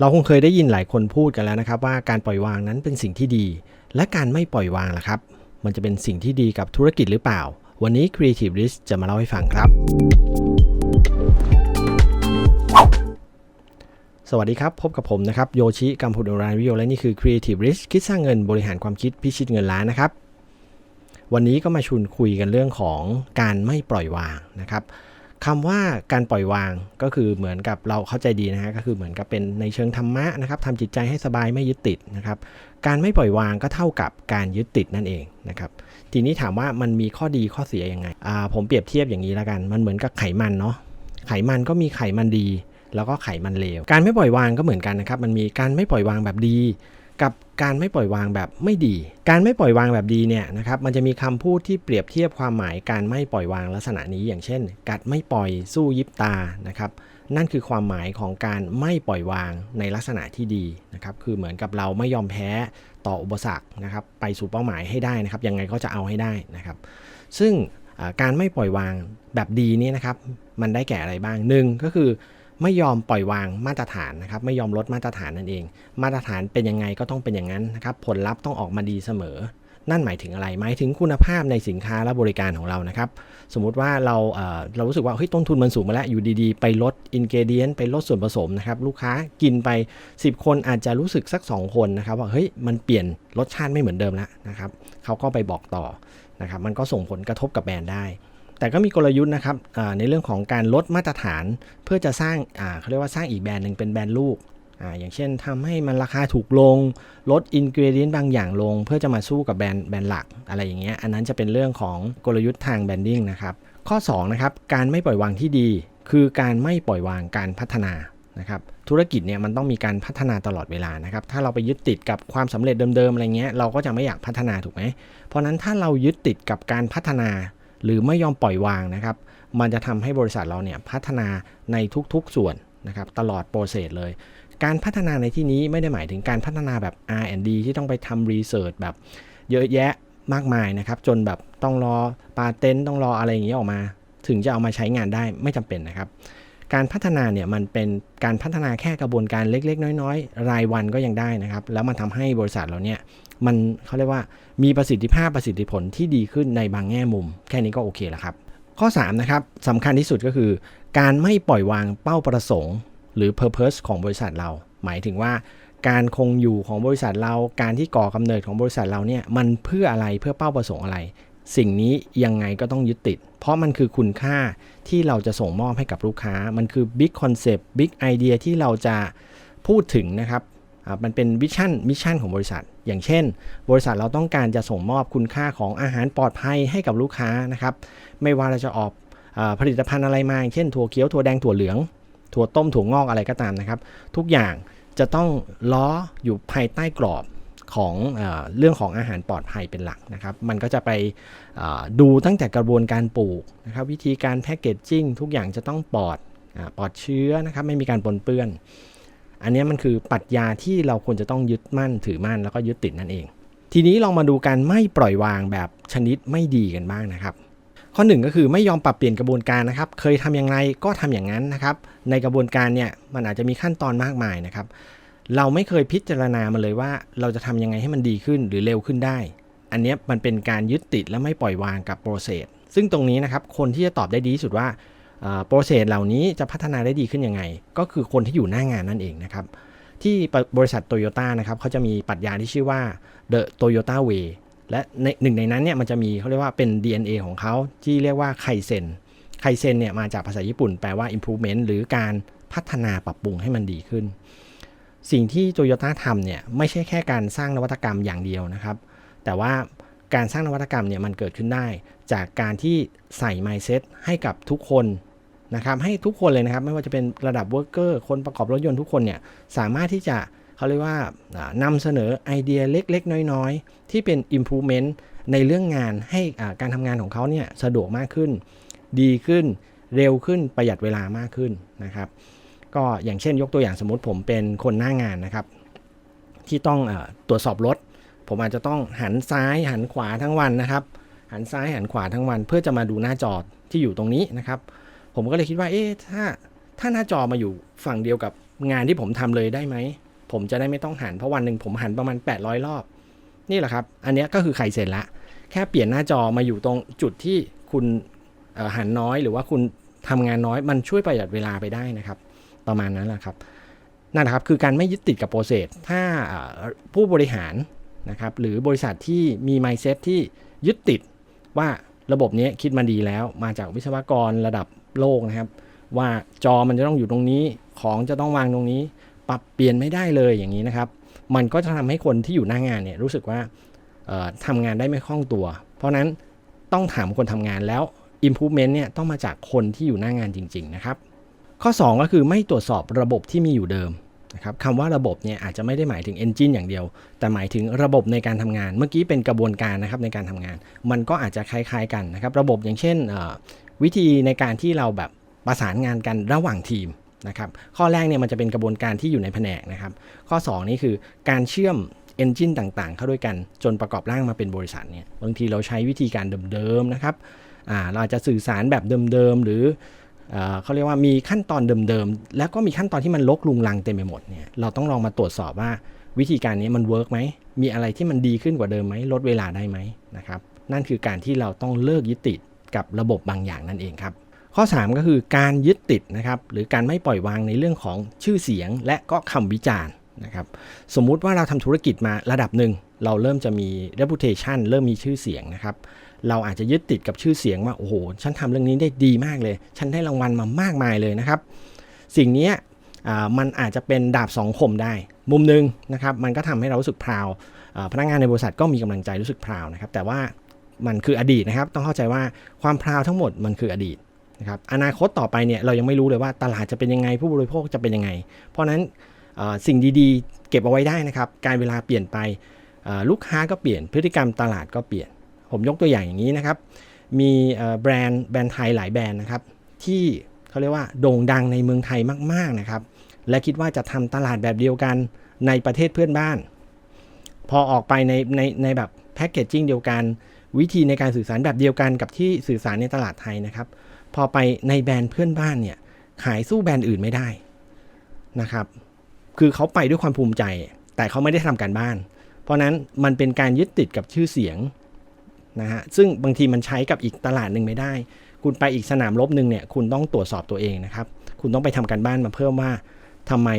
เราคงเคยได้ยินหลายคนพูดกันแล้วนะครับ ว่าการปล่อยวางนั้นเป็นสิ่งที่ดี และการไม่ปล่อยวางล่ะครับ มันจะเป็นสิ่งที่ดีกับธุรกิจหรือเปล่า วันนี้ Creative Risk จะมาเล่าให้ฟังครับ สวัสดีครับ พบกับผมนะครับ โยชิกัมพูดรานวิโอและนี่คือ Creative Risk คิดสร้างเงินบริหารความคิดพิชิตเงินล้านนะครับ วันนี้ก็มาชวนคุยกันเรื่องของการไม่ปล่อยวางนะครับ คำว่าการปล่อยวางก็คือเหมือนกับเราเข้าใจดีนะฮะก็คือเหมือนกับเป็นในเชิงธรรมะนะครับทำจิตใจให้สบายไม่ยึดติดนะครับ การไม่ปล่อยวางก็เท่ากับการยึดติดนั่นเองนะครับ ทีนี้ถามว่ามันมีข้อดีข้อเสียยังไงอ่าผมเปรียบเทียบอย่างนี้แล้วกัน มันเหมือนกับไขมันเนาะไขมันก็มีไขมันดี แล้วก็ไขมันเลวการไม่ปล่อยวางก็เหมือนกันนะครับ มันมีการไม่ปล่อยวางแบบดี กับการไม่ปล่อยวางแบบไม่ดี การไม่ปล่อยวางแบบดีเนี่ยนะครับมันจะมีคำพูดที่เปรียบเทียบความหมายการไม่ปล่อยวางลักษณะนี้อย่างเช่น กัดไม่ปล่อยสู้ยิบตานะครับนั่นคือความหมายของการไม่ปล่อยวางในลักษณะที่ดีนะครับคือเหมือนกับเราไม่ยอมแพ้ต่ออุปสรรคนะครับไปสู่เป้าหมายให้ได้นะครับยังไงก็จะเอาให้ได้นะครับ ซึ่งการไม่ปล่อยวางแบบดีนี่นะครับมันได้แก่อะไรบ้างหนึ่งก็คือ ไม่ยอมปล่อยวางมาตรฐานนะครับ ไม่ยอมลดมาตรฐานนั่นเอง มาตรฐานเป็นยังไงก็ต้องเป็นอย่างนั้นนะครับ ผลลัพธ์ต้องออกมาดีเสมอ นั่นหมายถึงอะไร หมายถึงคุณภาพในสินค้าและบริการของเรานะครับ สมมุติว่าเราเเรารู้สึกว่าเฮ้ยต้นทุนมันสูงมาแล้วอยู่ดีๆ ไปลดอินเกเดียนไปลดส่วนผสมนะครับ ลูกค้ากินไป 10 คนอาจจะรู้สึกสัก 2 คนนะครับ ว่าเฮ้ยมันเปลี่ยนรสชาติไม่เหมือนเดิมแล้วนะครับเขาก็ไปบอกต่อนะครับ มันก็ส่งผลกระทบกับแบรนด์ได้ แต่ก็มีกลยุทธ์นะครับในเรื่องของการลดมาตรฐาน เพื่อจะสร้างเขาเรียกว่าสร้างอีกแบรนด์หนึ่งเป็นแบรนด์ลูกออย่างเช่นทำให้มันราคาถูกลง ลดอินกิเดียนบางอย่างลง เพื่อจะมาสู้กับแบรนด์แบรนด์หลักอะไรอย่างเงี้ยอันนั้นจะเป็นเรื่องของกลยุทธ์ทางแบรนดิ้งนะครับข้อ2นะครับการไม่ปล่อยวางที่ดี คือการไม่ปล่อยวางการพัฒนานะครับธุรกิจเนี่ยมันต้องมีการพัฒนาตลอดเวลานะครับถ้าเราไปยึดติดกับความสำเร็จเดิมๆอะไรเงี้ยเราก็จะไม่อยากพัฒนาถูกไหมเพราะนั้นถ้าเรายึดติดกับการพัฒนา หรือไม่ยอมปล่อยวางนะครับ มันจะทำให้บริษัทเราเนี่ยพัฒนาในทุกๆส่วนนะครับตลอดโปรเซสเลย การพัฒนาในที่นี้ไม่ได้หมายถึงการพัฒนาแบบ R&D ที่ต้องไปทำรีเสิร์ชแบบเยอะแยะมากมายนะครับ จนแบบต้องรอปาเตนต้องรออะไรอย่างเงี้ยออกมา ถึงจะเอามาใช้งานได้ไม่จำเป็นนะครับ การพัฒนาเนี่ยมันเป็นการพัฒนาแค่กระบวนการเล็ก ๆ น้อย ๆ รายวันก็ยังได้นะครับ แล้วมันทำให้บริษัทเราเนี่ยมันเขาเรียกว่ามีประสิทธิภาพประสิทธิผลที่ดีขึ้นในบางแง่มุม แค่นี้ก็โอเคแล้วครับ ข้อ3นะครับสำคัญที่สุดก็คือ การไม่ปล่อยวางเป้าประสงค์ หรือ purpose ของบริษัทเรา หมายถึงว่าการคงอยู่ของบริษัทเรา การที่ก่อกำเนิดของบริษัทเราเนี่ยมันเพื่ออะไรเพื่อเป้าประสงค์อะไร สิ่งนี้ยังไงก็ต้องยึดติด เพราะมันคือคุณค่าที่เราจะส่งมอบให้กับลูกค้า มันคือ big concept big idea ที่เราจะพูดถึงนะครับมันเป็นวิชั่นมิชชั่นของบริษัท อย่างเช่น บริษัทเราต้องการจะส่งมอบคุณค่าของอาหารปลอดภัยให้กับลูกค้านะครับ ไม่ว่าเราจะออกผลิตภัณฑ์อะไรมาเช่นถั่วเขียวถั่วแดงถั่วเหลือง ถั่วต้มถั่วงอกอะไรก็ตามนะครับ ทุกอย่างจะต้องล้ออยู่ภายใต้กรอบ ของเอเรื่องของอาหารปลอดภัยเป็นหลักนะครับ มันก็จะไปดูตั้งแต่กระบวนการปลูกนะครับวิธีการแพคเกจจิ้งทุกอย่างจะต้องปลอดปลอดเชื้อนะครับไม่มีการปนเปื้อน อันนี้มันคือปรัชญาที่เราควรจะต้องยึดมั่นถือมั่นแล้วก็ยึดติดนั่นเอง ทีนี้ลองมาดูการไม่ปล่อยวางแบบชนิดไม่ดีกันบ้างนะครับข้อหนึ่งก็คือไม่ยอมปรับเปลี่ยนกระบวนการนะครับ เคยทำอย่างไรก็ทำอย่างนั้นนะครับ ในกระบวนการเนี่ยมันอาจจะมีขั้นตอนมากมายนะครับ เราไม่เคยพิจารณามาเลยว่า เราจะทำยังไงให้มันดีขึ้นหรือเร็วขึ้นได้ อันนี้มันเป็นการยึดติดและไม่ปล่อยวางกับโปรเซสซึ่งตรงนี้นะครับคนที่จะตอบได้ดีที่สุดว่าโปรเซสเหล่านี้จะพัฒนาได้ดีขึ้นยังไง ก็คือคนที่อยู่หน้างานนั่นเองนะครับ ที่บริษัทโตโยต้านะครับเขาจะมีปรัชญาที่ชื่อว่า The Toyota Way และในหนึ่งในนั้นเนี่ยมันจะมีเขาเรียกว่าเป็น DNA ของเขาที่เรียกว่าไคเซนไคเซนเนี่ยมาจากภาษาญี่ปุ่นแปลว่า improvement หรือการพัฒนาปรับปรุงให้มันดีขึ้น สิ่งที่โตโยต้าทำเนี่ยไม่ใช่แค่การสร้างนวัตกรรมอย่างเดียวนะครับ แต่ว่าการสร้างนวัตกรรมเนี่ยมันเกิดขึ้นได้ จากการที่ใส่ mindset ให้กับทุกคนนะครับให้ทุกคนเลยนะครับ ไม่ว่าจะเป็นระดับเวิร์กเกอร์คนประกอบรถยนต์ทุกคนเนี่ยสามารถที่จะเขาเรียกว่านำเสนอไอเดียเล็ก ๆ น้อย ๆ ที่เป็น improvement ในเรื่องงานให้การทำงานของเขาเนี่ยสะดวกมากขึ้น ดีขึ้นเร็วขึ้นประหยัดเวลามากขึ้นนะครับ ก็อย่างเช่นยกตัวอย่างสมมติผมเป็นคนหน้างานนะครับ ที่ต้องอตรวจสอบรถ ผมอาจจะต้องหันซ้ายหันขวาทั้งวันนะครับ หันซ้ายหันขวาทั้งวัน เพื่อจะมาดูหน้าจอที่อยู่ตรงนี้นะครับ ผมก็เลยคิดว่าเอ๊ะถ้าถ้าหน้าจอมาอยู่ฝั่งเดียวกับงานที่ผมทำเลยได้ไหมผมจะได้ไม่ต้องหันเพราะวันหนึ่งผมหันประมาณ 800 รอบ นี่แหละครับ อันนี้ก็คือไข่เสร็จละ แค่เปลี่ยนหน้าจอมาอยู่ตรงจุดที่คุณหันน้อยหรือว่าคุณทำงานน้อยมันช่วยประหยัดเวลาไปได้นะครับ ประมาณนั้นแหละครับนั่นแหละครับคือการไม่ยึดติดกับโปรเซสถ้าผู้บริหารนะครับหรือบริษัทที่มี mindset ที่ยึดติดว่าระบบนี้คิดมาดีแล้วมาจากวิศวกรระดับโลกนะครับ ว่าจอมันจะต้องอยู่ตรงนี้ของจะต้องวางตรงนี้ ปรับเปลี่ยนไม่ได้เลยอย่างนี้นะครับ มันก็จะทำให้คนที่อยู่หน้างานเนี่ยรู้สึกว่าเอ่อทำงานได้ไม่คล่องตัว เพราะฉะนั้นต้องถามคนทำงานแล้ว improvement เนี่ยต้องมาจากคนที่อยู่หน้างานจริง ๆ นะครับ ข้อ 2 ก็คือไม่ตรวจสอบระบบที่มีอยู่เดิมนะครับคำว่าระบบเนี่ยอาจจะไม่ได้หมายถึง Engine อย่างเดียว แต่หมายถึงระบบในการทำงาน เมื่อกี้เป็นกระบวนการนะครับในการทำงาน มันก็อาจจะคล้ายๆกันนะครับ ระบบอย่างเช่นวิธีในการที่เราแบบประสานงานกันระหว่างทีมนะครับ ข้อแรกเนี่ยมันจะเป็นกระบวนการที่อยู่ในแผนกนะครับ ข้อ 2 นี่คือการเชื่อม Engine ต่างๆ เข้าด้วยกันจนประกอบร่างมาเป็นบริษัทเนี่ย บางทีเราใช้วิธีการเดิมๆนะครับเราอาจจะสื่อสารแบบเดิมๆหรือ เขาเรียกว่ามีขั้นตอนเดิมๆ แล้วก็มีขั้นตอนที่มันลกลุงลังเต็มไปหมดเนี่ยเราต้องลองมาตรวจสอบว่าวิธีการนี้มันเวิร์กไหมมีอะไรที่มันดีขึ้นกว่าเดิมไหมลดเวลาได้ไหมนะครับนั่นคือการที่เราต้องเลิกยึดติดกับระบบบางอย่างนั่นเองครับ ข้อ 3 ก็คือการยึดติดนะครับหรือการไม่ปล่อยวางในเรื่องของชื่อเสียงและก็คำวิจารณ์นะครับสมมุติว่าเราทำธุรกิจมาระดับหนึ่งเราเริ่มจะมี reputation เริ่มมีชื่อเสียงนะครับ เราอาจจะยึดติดกับชื่อเสียงว่าโอ้โหฉันทำเรื่องนี้ได้ดีมากเลย ฉันได้รางวัลมามากมายเลยนะครับ สิ่งนี้มันอาจจะเป็นดาบสองคมได้ มุมหนึ่งนะครับมันก็ทำให้เรารู้สึกพราวพนักงานในบริษัทก็มีกำลังใจรู้สึกพราวนะครับแต่ว่ามันคืออดีตนะครับ ต้องเข้าใจว่าความพราวทั้งหมดมันคืออดีตนะครับอนาคตต่อไปเนี่ยเรายังไม่รู้เลยว่าตลาดจะเป็นยังไงผู้บริโภคจะเป็นยังไง เพราะฉะนั้นสิ่งดีๆ เก็บเอาไว้ได้นะครับ การเวลาเปลี่ยนไปลูกค้าก็เปลี่ยนพฤติกรรมตลาดก็เปลี่ยน ผมยกตัวอย่างอย่างนี้นะครับ มีแบรนด์แบรนด์ไทยหลายแบรนด์นะครับ ที่เขาเรียกว่าโด่งดังในเมืองไทยมาก ๆนะครับ และคิดว่าจะทำตลาดแบบเดียวกันในประเทศเพื่อนบ้าน พอออกไปในในในแบบแพคเกจจิ้งเดียวกัน วิธีในการสื่อสารแบบเดียวกันกับที่สื่อสารในตลาดไทยนะครับ พอไปในแบรนด์เพื่อนบ้านเนี่ยขายสู้แบรนด์อื่นไม่ได้นะครับ คือเขาไปด้วยความภูมิใจ แต่เขาไม่ได้ทำการบ้าน เพราะนั้นมันเป็นการยึดติดกับชื่อเสียง นะฮะซึ่งบางทีมันใช้กับอีกตลาดหนึ่งไม่ได้ คุณไปอีกสนามรบหนึ่งเนี่ยคุณต้องตรวจสอบตัวเองนะครับคุณต้องไปทำการบ้านมาเพิ่มว่าทำไม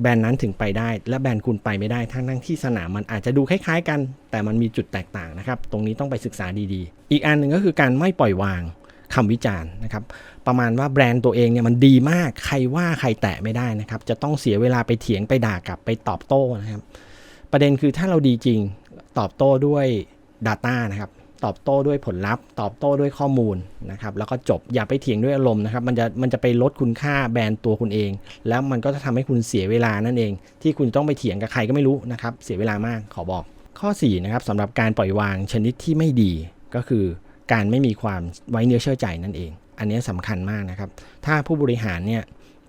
แบรนด์นั้นถึงไปได้ และแบรนด์คุณไปไม่ได้ทั้งทั้งที่สนามมันอาจจะดูคล้ายๆกัน แต่มันมีจุดแตกต่างนะครับ ตรงนี้ต้องไปศึกษาดีๆ อีกอันหนึ่งก็คือการไม่ปล่อยวางคำวิจารณ์นะครับประมาณว่าแบรนด์ตัวเองเนี่ยมันดีมากใครว่าใครแตะไม่ได้นะครับ จะต้องเสียเวลาไปเถียงไปด่ากลับไปตอบโต้นะครับ ประเด็นคือถ้าเราดีจริงตอบโต้ด้วย Data นะครับ ตอบโต้ด้วยผลลัพธ์ ตอบโต้ด้วยข้อมูลนะครับแล้วก็จบอย่าไปเถียงด้วยอารมณ์นะครับมันจะมันจะไปลดคุณค่าแบรนด์ตัวคุณเอง แล้วมันก็จะทำให้คุณเสียเวลานั่นเอง ที่คุณต้องไปเถียงกับใครก็ไม่รู้นะครับเสียเวลามากขอบอก ข้อ4นะครับสำหรับการปล่อยวางชนิดที่ไม่ดีก็คือการไม่มีความไว้เนื้อเชื่อใจนั่นเอง อันนี้สำคัญมากนะครับ ถ้าผู้บริหารเนี่ย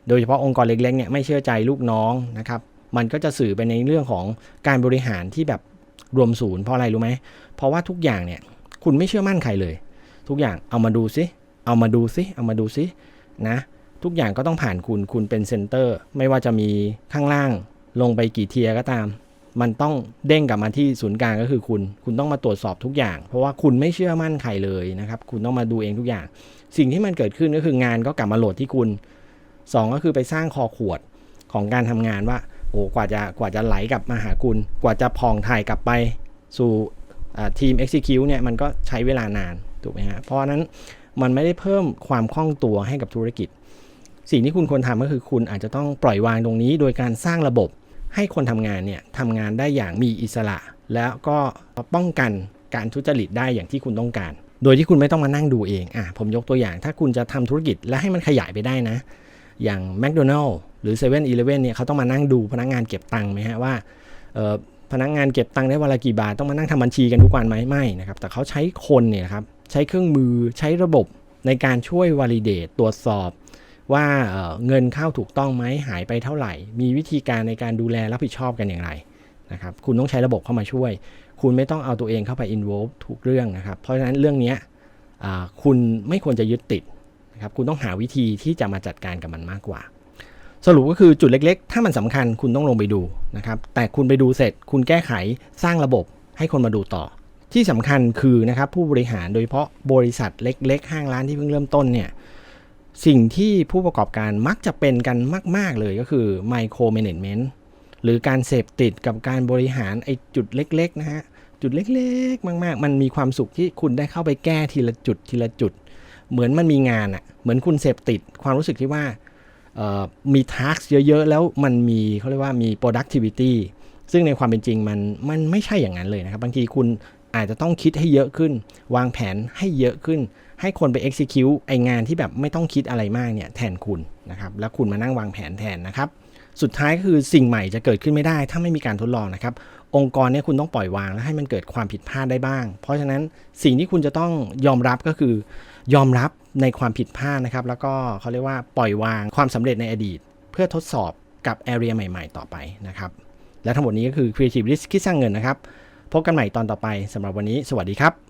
โดยเฉพาะองค์กรเล็กๆเนี่ยไม่เชื่อใจลูกน้องนะครับ มันก็จะสื่อไปในเรื่องของการบริหารที่แบบรวมศูนย์เพราะอะไรรู้ไหม เพราะว่าทุกอย่างเนี่ย คุณไม่เชื่อมั่นใครเลย ทุกอย่างเอามาดูซิ เอามาดูซิ เอามาดูซินะ ทุกอย่างก็ต้องผ่านคุณ คุณเป็นเซนเตอร์ ไม่ว่าจะมีข้างล่างลงไปกี่เทียร์ก็ตาม มันต้องเด้งกลับมาที่ศูนย์กลางก็คือคุณ คุณต้องมาตรวจสอบทุกอย่าง เพราะว่าคุณไม่เชื่อมั่นใครเลยนะครับ คุณต้องมาดูเองทุกอย่าง สิ่งที่มันเกิดขึ้นก็คืองานก็กลับมาโหลดที่คุณสองก็คือไปสร้างคอขวดของการทำงานว่า โอ้กว่าจะกว่าจะไหลกลับมาหาคุณ กว่าจะพองถ่ายกลับไปสู่ ทีม execute เนี่ยมันก็ใช้เวลานาน ถูกไหมฮะ เพราะนั้นมันไม่ได้เพิ่มความคล่องตัวให้กับธุรกิจ สิ่งที่คุณควรทำก็คือคุณอาจจะต้องปล่อยวางตรงนี้ โดยการสร้างระบบให้คนทำงานเนี่ยทำงานได้อย่างมีอิสระ แล้วก็ป้องกันการทุจริตได้อย่างที่คุณต้องการ โดยที่คุณไม่ต้องมานั่งดูเองอะผมยกตัวอย่าง ถ้าคุณจะทำธุรกิจและให้มันขยายไปได้นะ อย่าง McDonald หรือ7 e เ e ่ e อเนี่ยเขาต้องมานั่งดูพนักงานเก็บตังค์ไหมฮะว่า พนักงานเก็บตังค์ได้วันละกี่บาทต้องมานั่งทำบัญชีกันทุกวันไหมไม่นะครับ แต่เขาใช้คนเนี่ยครับใช้เครื่องมือใช้ระบบในการช่วยวอลิเดตตรวจสอบว่าเเงินเข้าถูกต้องไหมหายไปเท่าไหร่ มีวิธีการในการดูแลรับผิดชอบกันอย่างไรนะครับคุณต้องใช้ระบบเข้ามาช่วย คุณไม่ต้องเอาตัวเองเข้าไป involve ทุกเรื่องนะครับ เพราะฉะนั้นเรื่องนี้คุณไม่ควรจะยึดติดนะครับคุณต้องหาวิธีที่จะมาจัดการกับมันมากกว่า สรุปก็คือจุดเล็กๆ ถ้ามันสำคัญคุณต้องลงไปดูนะครับ แต่คุณไปดูเสร็จ คุณแก้ไขสร้างระบบให้คนมาดูต่อ ที่สำคัญคือนะครับผู้บริหารโดยเฉพาะบริษัทเล็ก ๆ ห้างร้านที่เพิ่งเริ่มต้นเนี่ยสิ่งที่ผู้ประกอบการมักจะเป็นกันมาก ๆ เลยก็คือไมโคร m ม n จ m e n t หรือการเสพติดกับการบริหารไอ้จุดเล็ก ๆ นะฮะ จุดเล็ก ๆ มาก ๆ มันมีความสุขที่คุณได้เข้าไปแก้ทีละจุดทีละจุด เหมือนมันมีงานอะเหมือนคุณเสพติดความรู้สึกที่ว่า มีทาร์กเยอะๆ แล้วมันมีเขาเรียกว่ามี productivity ซึ่งในความเป็นจริงมันมันไม่ใช่อย่างนั้นเลยนะครับ บางทีคุณอาจจะต้องคิดให้เยอะขึ้น วางแผนให้เยอะขึ้น ให้คนไป execute ไองานที่แบบไม่ต้องคิดอะไรมากเนี่ยแทนคุณนะครับ แล้วคุณมานั่งวางแผนแทนนะครับ สุดท้ายก็คือสิ่งใหม่จะเกิดขึ้นไม่ได้ ถ้าไม่มีการทดลองนะครับ องค์กรเนี่ยคุณต้องปล่อยวางและให้มันเกิดความผิดพลาดได้บ้าง เพราะฉะนั้นสิ่งที่คุณจะต้องยอมรับก็คือยอมรับในความผิดพลาดนะครับ แล้วก็เขาเรียกว่าปล่อยวางความสำเร็จในอดีต เพื่อทดสอบกับ area ใหม่ ๆ ต่อไปนะครับ และทั้งหมดนี้ก็คือ Creative Risk คิดสร้างเงินนะครับ พบกันใหม่ตอนต่อไปสำหรับวันนี้ สวัสดีครับ